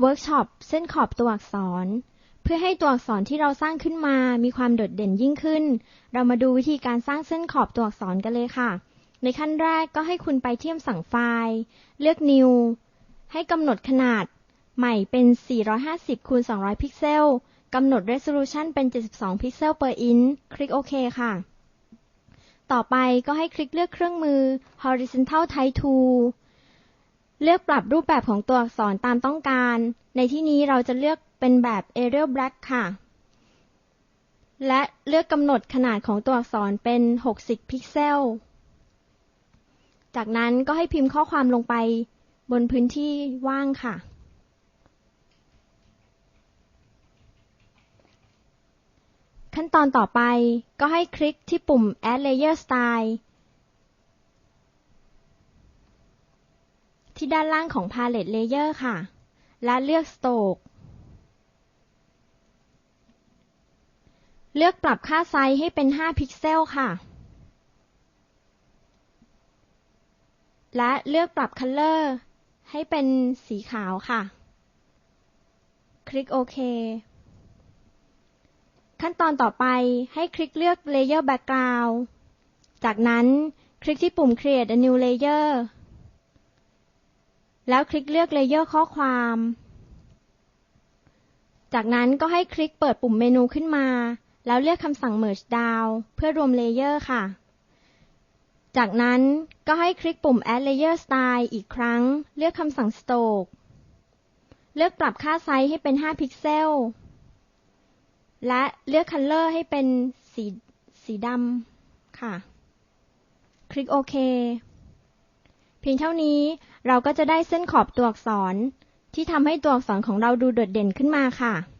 เวิร์กช็อปเส้นขอบตัวอักษร เพื่อให้ตัวอักษรที่เราสร้างขึ้นมา มีความโดดเด่นยิ่งขึ้น เรามาดูวิธีการสร้างเส้นขอบตัวอักษรกันเลยค่ะ ในขั้นแรกก็ให้คุณไปเทียมสั่งไฟล์ เลือก New ให้กำหนดขนาดใหม่เป็น 450คูณ200 พิกเซล กำหนด resolution เป็น 72 พิกเซล per inch คลิกโอเคค่ะ ต่อไปก็ให้คลิกเลือกเครื่องมือ horizontal type tool เลือกปรับรูปแบบของตัวอักษรตามต้องการ ในที่นี้เราจะเลือกเป็นแบบ Arial Black ค่ะ และเลือกกำหนดขนาดของตัวอักษรเป็น 60 พิกเซล จากนั้นก็ให้พิมพ์ข้อความลงไปบนพื้นที่ว่างค่ะ ขั้นตอนต่อไปก็ให้คลิกที่ปุ่ม Add Layer Style ที่ด้านล่างของ Palette Layer ค่ะ และเลือก Stroke เลือกปรับค่าไซส์ให้เป็น 5 พิกเซลค่ะ และเลือกปรับ Color ให้เป็นสีขาวค่ะ คลิกโอเค ขั้นตอนต่อไปให้คลิกเลือก Layer Background จากนั้นคลิกที่ปุ่ม Create a new layer แล้วคลิกเลือก Layer ข้อความ จากนั้นก็ให้คลิกเปิดปุ่มเมนูขึ้นมา แล้วเลือกคำสั่ง Merge Down เพื่อรวม Layer ค่ะ จากนั้นก็ให้คลิกปุ่ม Add Layer Style อีกครั้ง เลือกคำสั่ง Stroke เลือกปรับค่าไซส์ให้เป็น 5 พิกเซล และเลือก Color ให้เป็นสีสีดำค่ะ คลิกโอเค เพียงเท่านี้ เราก็จะได้เส้นขอบตัวอักษรที่ทำให้ตัวอักษรของเราดูโดดเด่นขึ้นมาค่ะ